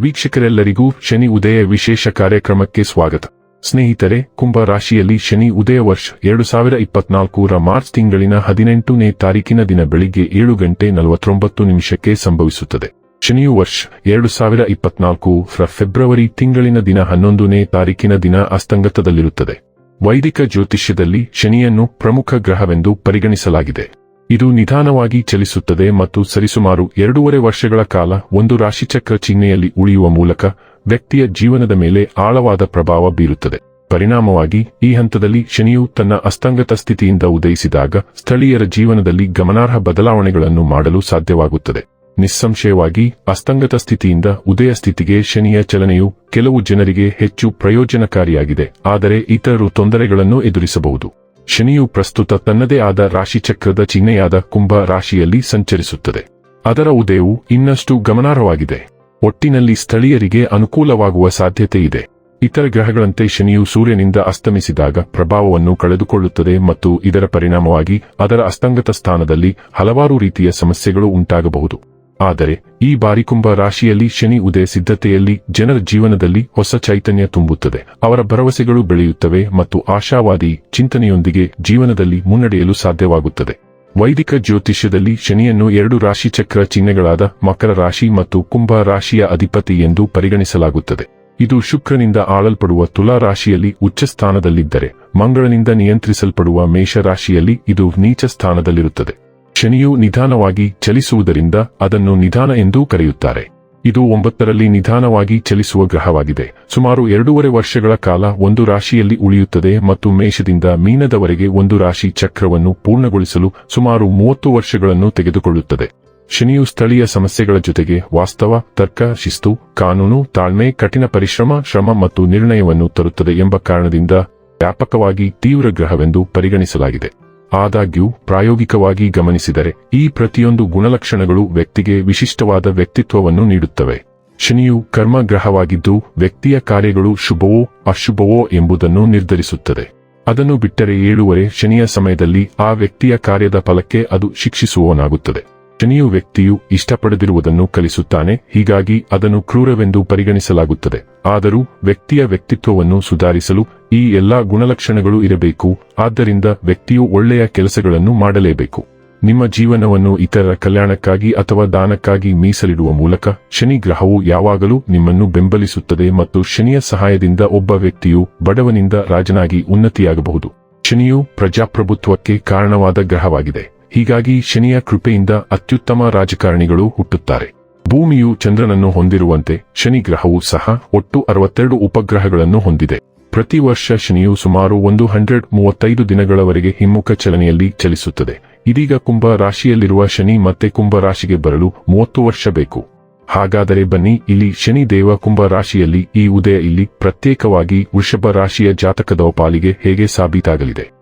ವೀಕ್ಷಕರೆಲ್ಲರಿಗೂ ಶನಿ ಉದಯ ವಿಶೇಷ ಕಾರ್ಯಕ್ರಮಕ್ಕೆ ಸ್ವಾಗತ. ಸ್ನೇಹಿತರೆ, ಕುಂಭ ರಾಶಿಯಲ್ಲಿ ಶನಿ ಉದಯ ವರ್ಷ ಎರಡು ಸಾವಿರ ಇಪ್ಪತ್ನಾಲ್ಕರ ಮಾರ್ಚ್ ತಿಂಗಳಿನ ಹದಿನೆಂಟನೇ ತಾರೀಕಿನ ದಿನ ಬೆಳಿಗ್ಗೆ ಏಳು ಗಂಟೆ ನಲವತ್ತೊಂಬತ್ತು ನಿಮಿಷಕ್ಕೆ ಸಂಭವಿಸುತ್ತದೆ. ಶನಿಯು ವರ್ಷ ಎರಡು ಸಾವಿರ ಇಪ್ಪತ್ನಾಲ್ಕು ರ ಫೆಬ್ರವರಿ ತಿಂಗಳಿನ ದಿನ ಹನ್ನೊಂದನೇ ತಾರೀಕಿನ ದಿನ ಅಸ್ತಂಗತದಲ್ಲಿರುತ್ತದೆ. ವೈದಿಕ ಜ್ಯೋತಿಷ್ಯದಲ್ಲಿ ಶನಿಯನ್ನು ಪ್ರಮುಖ ಗ್ರಹವೆಂದು ಪರಿಗಣಿಸಲಾಗಿದೆ. ಇದು ನಿಧಾನವಾಗಿ ಚಲಿಸುತ್ತದೆ ಮತ್ತು ಸರಿಸುಮಾರು ಎರಡೂವರೆ ವರ್ಷಗಳ ಕಾಲ ಒಂದು ರಾಶಿಚಕ್ರ ಚಿಹ್ನೆಯಲ್ಲಿ ಉಳಿಯುವ ಮೂಲಕ ವ್ಯಕ್ತಿಯ ಜೀವನದ ಮೇಲೆ ಆಳವಾದ ಪ್ರಭಾವ ಬೀರುತ್ತದೆ. ಪರಿಣಾಮವಾಗಿ, ಈ ಹಂತದಲ್ಲಿ ಶನಿಯು ತನ್ನ ಅಸ್ತಂಗತ ಸ್ಥಿತಿಯಿಂದ ಉದಯಿಸಿದಾಗ ಸ್ಥಳೀಯರ ಜೀವನದಲ್ಲಿ ಗಮನಾರ್ಹ ಬದಲಾವಣೆಗಳನ್ನು ಮಾಡಲು ಸಾಧ್ಯವಾಗುತ್ತದೆ. ನಿಸ್ಸಂಶಯವಾಗಿ, ಅಸ್ತಂಗತ ಸ್ಥಿತಿಯಿಂದ ಉದಯ ಸ್ಥಿತಿಗೆ ಶನಿಯ ಚಲನೆಯು ಕೆಲವು ಜನರಿಗೆ ಹೆಚ್ಚು ಪ್ರಯೋಜನಕಾರಿಯಾಗಿದೆ, ಆದರೆ ಇತರರು ತೊಂದರೆಗಳನ್ನು ಎದುರಿಸಬಹುದು. ಶನಿಯು ಪ್ರಸ್ತುತ ತನ್ನದೇ ಆದ ರಾಶಿಚಕ್ರದ ಚಿಹ್ನೆಯಾದ ಕುಂಭ ರಾಶಿಯಲ್ಲಿ ಸಂಚರಿಸುತ್ತದೆ. ಅದರ ಉದಯವು ಇನ್ನಷ್ಟು ಗಮನಾರ್ಹವಾಗಿದೆ. ಒಟ್ಟಿನಲ್ಲಿ ಸ್ಥಳೀಯರಿಗೆ ಅನುಕೂಲವಾಗುವ ಸಾಧ್ಯತೆ ಇದೆ. ಇತರ ಗ್ರಹಗಳಂತೆ ಶನಿಯು ಸೂರ್ಯನಿಂದ ಅಸ್ತಮಿಸಿದಾಗ ಪ್ರಭಾವವನ್ನು ಕಳೆದುಕೊಳ್ಳುತ್ತದೆ ಮತ್ತು ಇದರ ಪರಿಣಾಮವಾಗಿ ಅದರ ಅಸ್ತಂಗತ ಸ್ಥಾನದಲ್ಲಿ ಹಲವಾರು ರೀತಿಯ ಸಮಸ್ಯೆಗಳು ಉಂಟಾಗಬಹುದು. ಆದರೆ, ಈ ಬಾರಿ ಕುಂಭ ರಾಶಿಯಲ್ಲಿ ಶನಿ ಉದಯ ಸಿದ್ಧತೆಯಲ್ಲಿ ಜನರ ಜೀವನದಲ್ಲಿ ಹೊಸ ಚೈತನ್ಯ ತುಂಬುತ್ತದೆ. ಅವರ ಭರವಸೆಗಳು ಬೆಳೆಯುತ್ತವೆ ಮತ್ತು ಆಶಾವಾದಿ ಚಿಂತನೆಯೊಂದಿಗೆ ಜೀವನದಲ್ಲಿ ಮುನ್ನಡೆಯಲು ಸಾಧ್ಯವಾಗುತ್ತದೆ. ವೈದಿಕ ಜ್ಯೋತಿಷ್ಯದಲ್ಲಿ ಶನಿಯನ್ನು ಎರಡು ರಾಶಿ ಚಕ್ರ ಚಿಹ್ನೆಗಳಾದ ಮಕರ ರಾಶಿ ಮತ್ತು ಕುಂಭ ರಾಶಿಯ ಅಧಿಪತಿ ಎಂದು ಪರಿಗಣಿಸಲಾಗುತ್ತದೆ. ಇದು ಶುಕ್ರನಿಂದ ಆಳಲ್ಪಡುವ ತುಲಾ ರಾಶಿಯಲ್ಲಿ ಉಚ್ಚ ಸ್ಥಾನದಲ್ಲಿದ್ದರೆ, ಮಂಗಳನಿಂದ ನಿಯಂತ್ರಿಸಲ್ಪಡುವ ಮೇಷ ರಾಶಿಯಲ್ಲಿ ಇದು ನೀಚ ಸ್ಥಾನದಲ್ಲಿರುತ್ತದೆ. ಶನಿಯು ನಿಧಾನವಾಗಿ ಚಲಿಸುವುದರಿಂದ ಅದನ್ನು ನಿಧಾನ ಎಂದೂ ಕರೆಯುತ್ತಾರೆ. ಇದು ಒಂಬತ್ತರಲ್ಲಿ ನಿಧಾನವಾಗಿ ಚಲಿಸುವ ಗ್ರಹವಾಗಿದೆ. ಸುಮಾರು ಎರಡೂವರೆ ವರ್ಷಗಳ ಕಾಲ ಒಂದು ರಾಶಿಯಲ್ಲಿ ಉಳಿಯುತ್ತದೆ ಮತ್ತು ಮೇಷದಿಂದ ಮೀನದವರೆಗೆ ಒಂದು ರಾಶಿ ಚಕ್ರವನ್ನು ಪೂರ್ಣಗೊಳಿಸಲು ಸುಮಾರು ಮೂವತ್ತು ವರ್ಷಗಳನ್ನು ತೆಗೆದುಕೊಳ್ಳುತ್ತದೆ. ಶನಿಯು ಸ್ಥಳೀಯ ಸಮಸ್ಯೆಗಳ ಜೊತೆಗೆ ವಾಸ್ತವ, ತರ್ಕ, ಶಿಸ್ತು, ಕಾನೂನು, ತಾಳ್ಮೆ, ಕಠಿಣ ಪರಿಶ್ರಮ, ಶ್ರಮ ಮತ್ತು ನಿರ್ಣಯವನ್ನು ತರುತ್ತದೆ ಎಂಬ ಕಾರಣದಿಂದ ವ್ಯಾಪಕವಾಗಿ ತೀವ್ರ ಗ್ರಹವೆಂದು ಪರಿಗಣಿಸಲಾಗಿದೆ. ಆದಾಗ್ಯೂ, ಪ್ರಾಯೋಗಿಕವಾಗಿ ಗಮನಿಸಿದರೆ, ಈ ಪ್ರತಿಯೊಂದು ಗುಣಲಕ್ಷಣಗಳು ವ್ಯಕ್ತಿಗೆ ವಿಶಿಷ್ಟವಾದ ವ್ಯಕ್ತಿತ್ವವನ್ನು ನೀಡುತ್ತವೆ. ಶನಿಯು ಕರ್ಮಗ್ರಹವಾಗಿದ್ದು, ವ್ಯಕ್ತಿಯ ಕಾರ್ಯಗಳು ಶುಭವೋ ಅಶುಭವೋ ಎಂಬುದನ್ನು ನಿರ್ಧರಿಸುತ್ತದೆ. ಅದನ್ನು ಬಿಟ್ಟರೆ ಏಳುವರೆ ಶನಿಯ ಸಮಯದಲ್ಲಿ ಆ ವ್ಯಕ್ತಿಯ ಕಾರ್ಯದ ಫಲಕ್ಕೆ ಅದು ಶಿಕ್ಷಿಸುವವನಾಗುತ್ತದೆ. ಶನಿಯು ವ್ಯಕ್ತಿಯು ಇಷ್ಟಪಡದಿರುವುದನ್ನು ಕಲಿಸುತ್ತಾನೆ, ಹೀಗಾಗಿ ಅದನ್ನು ಕ್ರೂರವೆಂದು ಪರಿಗಣಿಸಲಾಗುತ್ತದೆ. ಆದರೂ ವ್ಯಕ್ತಿಯ ವ್ಯಕ್ತಿತ್ವವನ್ನು ಸುಧಾರಿಸಲು ಈ ಎಲ್ಲಾ ಗುಣಲಕ್ಷಣಗಳು ಇರಬೇಕು, ಆದ್ದರಿಂದ ವ್ಯಕ್ತಿಯು ಒಳ್ಳೆಯ ಕೆಲಸಗಳನ್ನು ಮಾಡಲೇಬೇಕು. ನಿಮ್ಮ ಜೀವನವನ್ನು ಇತರರ ಕಲ್ಯಾಣಕ್ಕಾಗಿ ಅಥವಾ ದಾನಕ್ಕಾಗಿ ಮೀಸಲಿಡುವ ಮೂಲಕ ಶನಿ ಗ್ರಹವು ಯಾವಾಗಲೂ ನಿಮ್ಮನ್ನು ಬೆಂಬಲಿಸುತ್ತದೆ ಮತ್ತು ಶನಿಯ ಸಹಾಯದಿಂದ ಒಬ್ಬ ವ್ಯಕ್ತಿಯು ಬಡವನಿಂದ ರಾಜನಾಗಿ ಉನ್ನತಿಯಾಗಬಹುದು. ಶನಿಯು ಪ್ರಜಾಪ್ರಭುತ್ವಕ್ಕೆ ಕಾರಣವಾದ ಗ್ರಹವಾಗಿದೆ. ಹೀಗಾಗಿ ಶನಿಯ ಕೃಪೆಯಿಂದ ಅತ್ಯುತ್ತಮ ರಾಜಕಾರಣಿಗಳು ಹುಟ್ಟುತ್ತಾರೆ. ಭೂಮಿಯು ಚಂದ್ರನನ್ನು ಹೊಂದಿರುವಂತೆ ಶನಿ ಗ್ರಹವು ಸಹ ಒಟ್ಟು ಅರವತ್ತೆರಡು ಉಪಗ್ರಹಗಳನ್ನು ಹೊಂದಿದೆ. ಪ್ರತಿ ವರ್ಷ ಶನಿಯು ಸುಮಾರು ಒಂದು ಹಂಡ್ರೆಡ್ ಮೂವತ್ತೈದು ದಿನಗಳವರೆಗೆ ಹಿಮ್ಮುಖ ಚಲನೆಯಲ್ಲಿ ಚಲಿಸುತ್ತದೆ. ಇದೀಗ ಕುಂಭ ರಾಶಿಯಲ್ಲಿರುವ ಶನಿ ಮತ್ತೆ ಕುಂಭ ರಾಶಿಗೆ ಬರಲು ಮೂವತ್ತು ವರ್ಷ ಬೇಕು. ಹಾಗಾದರೆ ಬನ್ನಿ, ಇಲ್ಲಿ ಶನಿ ದೇವ ಕುಂಭ ರಾಶಿಯಲ್ಲಿ, ಈ ಉದಯ ಇಲ್ಲಿ ಪ್ರತ್ಯೇಕವಾಗಿ ವೃಷಭ ರಾಶಿಯ ಜಾತಕದ ಪಾಲಿಗೆ ಹೇಗೆ ಸಾಬೀತಾಗಲಿದೆ?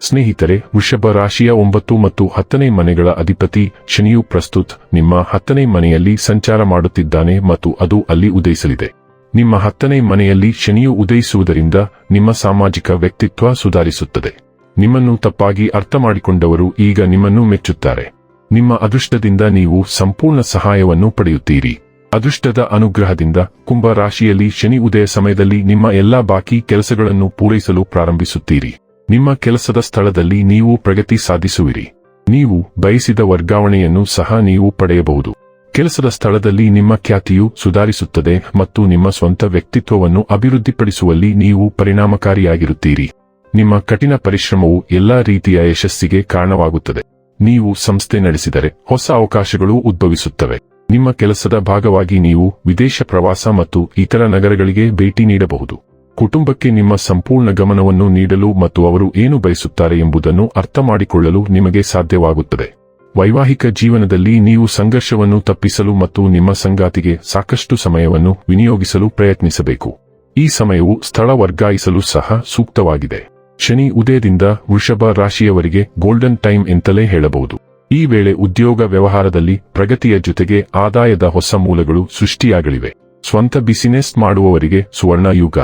ಸ್ನೇಹಿತರೆ, ವೃಷಭ ರಾಶಿಯ ಒಂಬತ್ತು ಮತ್ತು ಹತ್ತನೇ ಮನೆಗಳ ಅಧಿಪತಿ ಶನಿಯು ಪ್ರಸ್ತುತ್ ನಿಮ್ಮ ಹತ್ತನೇ ಮನೆಯಲ್ಲಿ ಸಂಚಾರ ಮಾಡುತ್ತಿದ್ದಾನೆ ಮತ್ತು ಅದು ಅಲ್ಲಿ ಉದಯಿಸಲಿದೆ. ನಿಮ್ಮ ಹತ್ತನೇ ಮನೆಯಲ್ಲಿ ಶನಿಯು ಉದಯಿಸುವುದರಿಂದ ನಿಮ್ಮ ಸಾಮಾಜಿಕ ವ್ಯಕ್ತಿತ್ವ ಸುಧಾರಿಸುತ್ತದೆ. ನಿಮ್ಮನ್ನು ತಪ್ಪಾಗಿ ಅರ್ಥ ಮಾಡಿಕೊಂಡವರು ಈಗ ನಿಮ್ಮನ್ನು ಮೆಚ್ಚುತ್ತಾರೆ. ನಿಮ್ಮ ಅದೃಷ್ಟದಿಂದ ನೀವು ಸಂಪೂರ್ಣ ಸಹಾಯವನ್ನು ಪಡೆಯುತ್ತೀರಿ. ಅದೃಷ್ಟದ ಅನುಗ್ರಹದಿಂದ ಕುಂಭ ರಾಶಿಯಲ್ಲಿ ಶನಿ ಉದಯ ಸಮಯದಲ್ಲಿ ನಿಮ್ಮ ಎಲ್ಲಾ ಬಾಕಿ ಕೆಲಸಗಳನ್ನು ಪೂರೈಸಲು ಪ್ರಾರಂಭಿಸುತ್ತೀರಿ. ನಿಮ್ಮ ಕೆಲಸದ ಸ್ಥಳದಲ್ಲಿ ನೀವು ಪ್ರಗತಿ ಸಾಧಿಸುವಿರಿ. ನೀವು ಬಯಸಿದ ವರ್ಗಾವಣೆಯನ್ನು ಸಹ ನೀವು ಪಡೆಯಬಹುದು. ಕೆಲಸದ ಸ್ಥಳದಲ್ಲಿ ನಿಮ್ಮ ಖ್ಯಾತಿಯು ಸುಧಾರಿಸುತ್ತದೆ ಮತ್ತು ನಿಮ್ಮ ಸ್ವಂತ ವ್ಯಕ್ತಿತ್ವವನ್ನು ಅಭಿವೃದ್ಧಿಪಡಿಸುವಲ್ಲಿ ನೀವು ಪರಿಣಾಮಕಾರಿಯಾಗಿರುತ್ತೀರಿ. ನಿಮ್ಮ ಕಠಿಣ ಪರಿಶ್ರಮವು ಎಲ್ಲಾ ರೀತಿಯ ಯಶಸ್ಸಿಗೆ ಕಾರಣವಾಗುತ್ತದೆ. ನೀವು ಸಂಸ್ಥೆ ನಡೆಸಿದರೆ ಹೊಸ ಅವಕಾಶಗಳು ಉದ್ಭವಿಸುತ್ತವೆ. ನಿಮ್ಮ ಕೆಲಸದ ಭಾಗವಾಗಿ ನೀವು ವಿದೇಶ ಪ್ರವಾಸ ಮತ್ತು ಇತರ ನಗರಗಳಿಗೆ ಭೇಟಿ ನೀಡಬಹುದು. ಕುಟುಂಬಕ್ಕೆ ನಿಮ್ಮ ಸಂಪೂರ್ಣ ಗಮನವನ್ನು ನೀಡಲು ಮತ್ತು ಅವರು ಏನು ಬಯಸುತ್ತಾರೆ ಎಂಬುದನ್ನು ಅರ್ಥ ಮಾಡಿಕೊಳ್ಳಲು ನಿಮಗೆ ಸಾಧ್ಯವಾಗುತ್ತದೆ. ವೈವಾಹಿಕ ಜೀವನದಲ್ಲಿ ನೀವು ಸಂಘರ್ಷವನ್ನು ತಪ್ಪಿಸಲು ಮತ್ತು ನಿಮ್ಮ ಸಂಗಾತಿಗೆ ಸಾಕಷ್ಟು ಸಮಯವನ್ನು ವಿನಿಯೋಗಿಸಲು ಪ್ರಯತ್ನಿಸಬೇಕು. ಈ ಸಮಯವು ಸ್ಥಳ ವರ್ಗಾಯಿಸಲು ಸಹ ಸೂಕ್ತವಾಗಿದೆ. ಶನಿ ಉದಯದಿಂದ ವೃಷಭ ರಾಶಿಯವರಿಗೆ ಗೋಲ್ಡನ್ ಟೈಮ್ ಎಂತಲೇ ಹೇಳಬಹುದು. ಈ ವೇಳೆ ಉದ್ಯೋಗ ವ್ಯವಹಾರದಲ್ಲಿ ಪ್ರಗತಿಯ ಜೊತೆಗೆ ಆದಾಯದ ಹೊಸ ಮೂಲಗಳು ಸೃಷ್ಟಿಯಾಗಲಿವೆ. ಸ್ವಂತ ಬಿಸಿನೆಸ್ ಮಾಡುವವರಿಗೆ ಸುವರ್ಣ ಯುಗ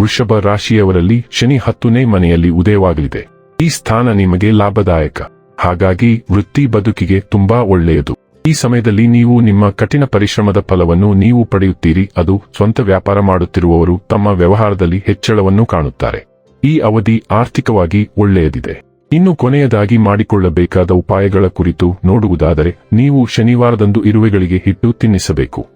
ವೃಷಭ ರಾಶಿಯವರಲ್ಲಿ ಶನಿ ಹತ್ತನೇ ಮನೆಯಲ್ಲಿ ಉದಯವಾಗಲಿದೆ. ಈ ಸ್ಥಾನ ನಿಮಗೆ ಲಾಭದಾಯಕ. ಹಾಗಾಗಿ ವೃತ್ತಿ ಬದುಕಿಗೆ ತುಂಬಾ ಒಳ್ಳೆಯದು. ಈ ಸಮಯದಲ್ಲಿ ನೀವು ನಿಮ್ಮ ಕಠಿಣ ಪರಿಶ್ರಮದ ಫಲವನ್ನು ನೀವು ಪಡೆಯುತ್ತೀರಿ. ಅದು ಸ್ವಂತ ವ್ಯಾಪಾರ ಮಾಡುತ್ತಿರುವವರು ತಮ್ಮ ವ್ಯವಹಾರದಲ್ಲಿ ಹೆಚ್ಚಳವನ್ನು ಕಾಣುತ್ತಾರೆ. ಈ ಅವಧಿ ಆರ್ಥಿಕವಾಗಿ ಒಳ್ಳೆಯದಿದೆ. ಇನ್ನು ಕೊನೆಯದಾಗಿ ಮಾಡಿಕೊಳ್ಳಬೇಕಾದ ಉಪಾಯಗಳ ಕುರಿತು ನೋಡುವುದಾದರೆ, ನೀವು ಶನಿವಾರದಂದು ಇರುವೆಗಳಿಗೆ ಹಿಟ್ಟು ತಿನ್ನಿಸಬೇಕು.